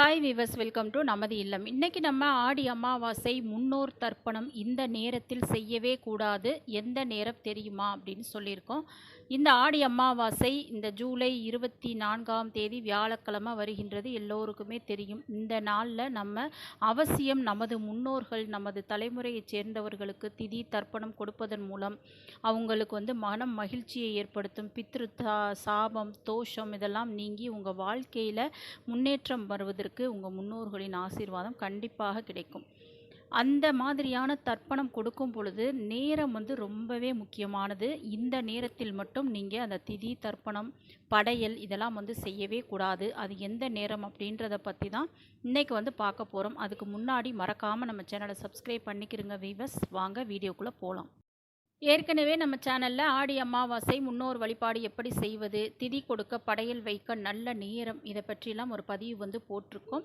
Hi viewers welcome to நமது இல்லம். இன்னைக்கு நம்ம ஆடி அமாவாசை முன்னோர் தர்ப்பணம் இந்த நேரத்தில் செய்யவே கூடாது. எந்த நேரம் தெரியுமா அப்படின்னு சொல்லியிருக்கோம். இந்த ஆடி அமாவாசை இந்த ஜூலை இருபத்தி நான்காம் தேதி வியாழக்கிழமை வருகின்றது எல்லோருக்குமே தெரியும். இந்த நாளில் நம்ம அவசியம் நமது முன்னோர்கள் நமது தலைமுறையைச் சேர்ந்தவர்களுக்கு திதி தர்ப்பணம் கொடுப்பதன் மூலம் அவங்களுக்கு வந்து மனம் மகிழ்ச்சியை ஏற்படுத்தும். பித்ரு சாபம் தோஷம் இதெல்லாம் நீங்கி உங்கள் வாழ்க்கையில் முன்னேற்றம் வருவதற்கு உங்கள் முன்னோர்களின் ஆசீர்வாதம் கண்டிப்பாக கிடைக்கும். அந்த மாதிரியான தர்ப்பணம் கொடுக்கும் பொழுது நேரம் வந்து ரொம்பவே முக்கியமானது. இந்த நேரத்தில் மட்டும் நீங்கள் அந்த திதி தர்ப்பணம் படையல் இதெல்லாம் வந்து செய்யவே கூடாது. அது எந்த நேரம் அப்படின்றத பற்றி தான் இன்றைக்கி வந்து பார்க்க போகிறோம் அதுக்கு முன்னாடி மறக்காமல் நம்ம சேனலை சப்ஸ்கிரைப் பண்ணிக்கிறோங்க வீவர்ஸ் வாங்க வீடியோக்குள்ளே போகலாம் ஏற்கனவே நம்ம சேனலில் ஆடி அமாவாசை முன்னோர் வழிபாடு எப்படி செய்வது திதி கொடுக்க படையல் வைக்க நல்ல நேரம் இதை பற்றிலாம் ஒரு பதிவு வந்து போட்டிருக்கோம்.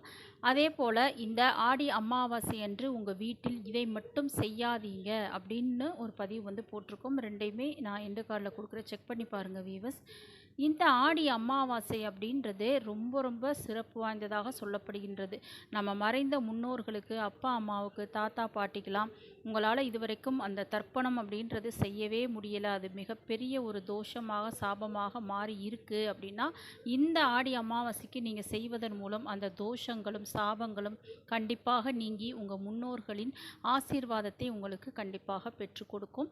அதே போல் இந்த ஆடி அமாவாசை அன்று உங்கள் வீட்டில் இதை மட்டும் செய்யாதீங்க அப்படின்னு ஒரு பதிவு வந்து போட்டிருக்கோம். ரெண்டையுமே நான் எண்டு கார்டில் கொடுக்குற செக் பண்ணி பாருங்கள் வீவர்ஸ் இந்த ஆடி அமாவாசை அப்படின்றது ரொம்ப ரொம்ப சிறப்பு வாய்ந்ததாக சொல்லப்படுகின்றது. நம்ம மறைந்த முன்னோர்களுக்கு அப்பா அம்மாவுக்கு தாத்தா பாட்டிக்கெலாம் உங்களால் இதுவரைக்கும் அந்த தர்ப்பணம் அப்படின்றது செய்யவே முடியலை. அது மிகப்பெரிய ஒரு தோஷமாக சாபமாக மாறி இருக்குது அப்படின்னா இந்த ஆடி அமாவாசைக்கு நீங்கள் செய்வதன் மூலம் அந்த தோஷங்களும் சாபங்களும் கண்டிப்பாக நீங்கி உங்கள் முன்னோர்களின் ஆசீர்வாதத்தை உங்களுக்கு கண்டிப்பாக பெற்றுக் கொடுக்கும்.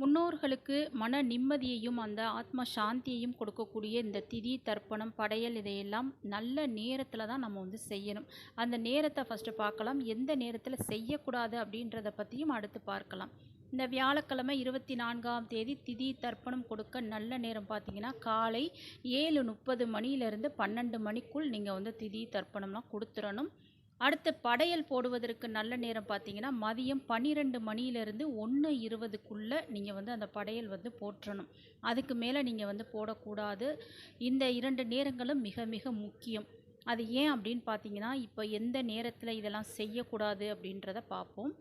முன்னோர்களுக்கு மன நிம்மதியையும் அந்த ஆத்ம சாந்தியையும் கொடுக்கக்கூடிய இந்த திதி தர்ப்பணம் படையல் இதையெல்லாம் நல்ல நேரத்தில் தான் நம்ம வந்து செய்யணும். அந்த நேரத்தை ஃபஸ்ட்டு பார்க்கலாம். எந்த நேரத்தில் செய்யக்கூடாது அப்படின்றத பற்றியும் அடுத்து பார்க்கலாம். இந்த வியாழக்கிழமை இருபத்தி நான்காம் தேதி திதி தர்ப்பணம் கொடுக்க நல்ல நேரம் பார்த்தீங்கன்னா காலை ஏழு முப்பது மணியிலேருந்து பன்னெண்டு மணிக்குள் நீங்கள் வந்து திதி தர்ப்பணம்லாம் கொடுத்துடணும். அடுத்து படையல் போடுவதற்கு நல்ல நேரம் பார்த்தீங்கன்னா மதியம் பன்னிரெண்டு மணியிலேருந்து ஒன்று இருபதுக்குள்ளே நீங்கள் வந்து அந்த படையல் வந்து போற்றணும். அதுக்கு மேலே நீங்கள் வந்து போடக்கூடாது. இந்த இரண்டு நேரங்களும் மிக மிக முக்கியம். அது ஏன் அப்படின்னு பார்த்தீங்கன்னா இப்போ எந்த நேரத்தில் இதெல்லாம் செய்யக்கூடாது அப்படின்றத பார்ப்போம்.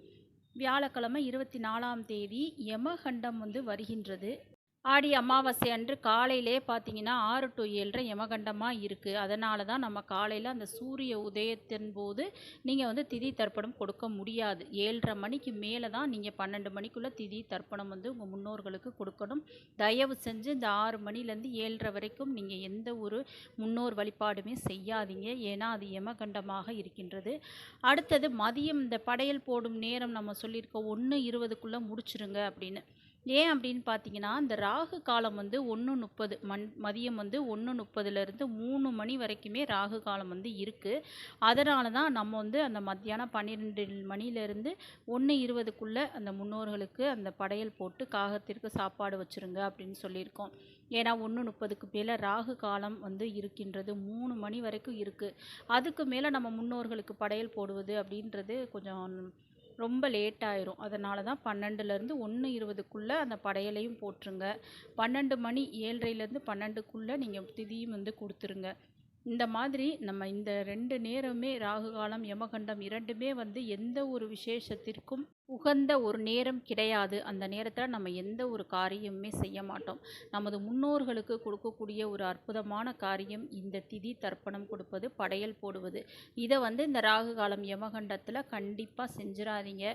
வியாழக்கிழமை இருபத்தி நாலாம் தேதி யமகண்டம் வந்து வருகின்றது. ஆடி அமாவாசை அன்று காலையிலே பார்த்தீங்கன்னா ஆறு டு ஏழரை யமகண்டமாக இருக்குது அதனால தான் நம்ம காலையில் அந்த சூரிய உதயத்தின் போது நீங்கள் வந்து திதி தர்ப்பணம் கொடுக்க முடியாது. ஏழரை மணிக்கு மேலே தான் நீங்கள் பன்னெண்டு மணிக்குள்ளே திதி தர்ப்பணம் வந்து உங்கள் முன்னோர்களுக்கு கொடுக்கணும். தயவு செஞ்சு இந்த ஆறு மணிலேருந்து ஏழரை வரைக்கும் நீங்கள் எந்த ஒரு முன்னோர் வழிபாடுமே செய்யாதீங்க. ஏன்னா அது யமகண்டமாக இருக்கின்றது. அடுத்தது மதியம் இந்த படையல் போடும் நேரம் நம்ம சொல்லியிருக்கோம். ஒன்று இருபதுக்குள்ளே முடிச்சிருங்க அப்படின்னு. ஏன் அப்படின்னு பார்த்தீங்கன்னா இந்த ராகு காலம் வந்து ஒன்று முப்பது மண் மதியம் வந்து ஒன்று முப்பதுலேருந்து மூணு மணி வரைக்குமே ராகு காலம் வந்து இருக்குது அதனால தான் நம்ம வந்து அந்த மத்தியானம் பன்னிரெண்டு மணிலேருந்து ஒன்று இருபதுக்குள்ளே அந்த முன்னோர்களுக்கு அந்த படையல் போட்டு காகத்திற்கு சாப்பாடு வச்சுருங்க அப்படின்னு சொல்லியிருக்கோம். ஏன்னா ஒன்று முப்பதுக்கு மேலே ராகு காலம் வந்து இருக்கின்றது மூணு மணி வரைக்கும் இருக்குது அதுக்கு மேலே நம்ம முன்னோர்களுக்கு படையல் போடுவது அப்படின்றது கொஞ்சம் ரொம்ப லேட் ஆயிரும். அதனால தான் பன்னெண்டுலேருந்து ஒன்று இருபதுக்குள்ளே அந்த படையலையும் போட்டுருங்க. பன்னெண்டு மணி ஏழரைலேருந்து பன்னெண்டுக்குள்ளே நீங்கள் திதியும் வந்து கொடுத்துருங்க. இந்த மாதிரி நம்ம இந்த ரெண்டு நேரமே ராகு காலம் யமகண்டம் இரண்டுமே வந்து எந்த ஒரு விசேஷத்திற்கும் உகந்த ஒரு நேரம் கிடையாது. அந்த நேரத்தில் நம்ம எந்த ஒரு காரியமுமே செய்ய மாட்டோம். நமது முன்னோர்களுக்கு கொடுக்கக்கூடிய ஒரு அற்புதமான காரியம் இந்த திதி தர்ப்பணம் கொடுப்பது படையல் போடுவது. இதை வந்து இந்த ராகு காலம் யமகண்டத்தில் கண்டிப்பாக செஞ்சிடாதீங்க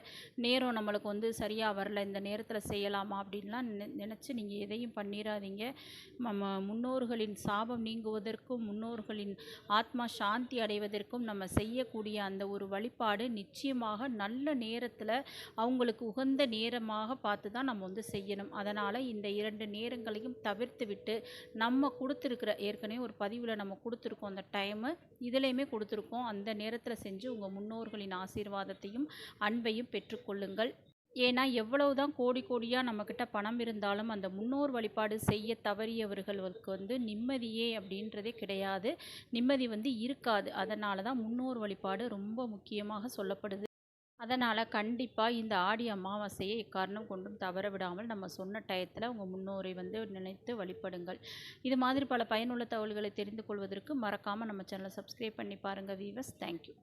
நேரம் நம்மளுக்கு வந்து சரியாக வரல இந்த நேரத்தில் செய்யலாமா அப்படின்லாம் நினச்சி நீங்கள் எதையும் பண்ணிடாதீங்க நம்ம முன்னோர்களின் சாபம் நீங்குவதற்கும் முன்னோர்களின் ஆத்மா சாந்தி அடைவதற்கும் நம்ம செய்யக்கூடிய அந்த ஒரு வழிபாடு நிச்சயமாக நல்ல நேரத்தில் அவங்களுக்கு உகந்த நேரமாக பார்த்து தான் நம்ம வந்து செய்யணும். அதனால் இந்த இரண்டு நேரங்களையும் தவிர்த்து விட்டு நம்ம கொடுத்துருக்குற ஏற்கனவே ஒரு பதிவில் நம்ம கொடுத்துருக்கோம். அந்த டைமு இதுலேயுமே கொடுத்துருக்கோம். அந்த நேரத்தில் செஞ்சு உங்கள் முன்னோர்களின் ஆசீர்வாதத்தையும் அன்பையும் பெற்றுக்கொள்ளுங்கள் ஏன்னா எவ்வளவு தான் கோடி கோடியாக நம்மக்கிட்ட பணம் இருந்தாலும் அந்த முன்னோர் வழிபாடு செய்ய தவறியவர்களுக்கு வந்து நிம்மதியே அப்படின்றதே கிடையாது. நிம்மதி வந்து இருக்காது. அதனால தான் முன்னோர் வழிபாடு ரொம்ப முக்கியமாக சொல்லப்படுது. அதனால் கண்டிப்பாக இந்த ஆடி அமாவாசையை எக்காரணம் கொண்டும் தவற விடாமல் நம்ம சொன்ன டயத்தில் உங்கள் முன்னோரை வந்து நினைத்து வழிபடுங்கள். இது மாதிரி பல பயனுள்ள தகவல்களை தெரிந்து கொள்வதற்கு மறக்காமல் நம்ம சேனலை சப்ஸ்கிரைப் பண்ணி பாருங்கள் வீவர்ஸ் தேங்க்யூ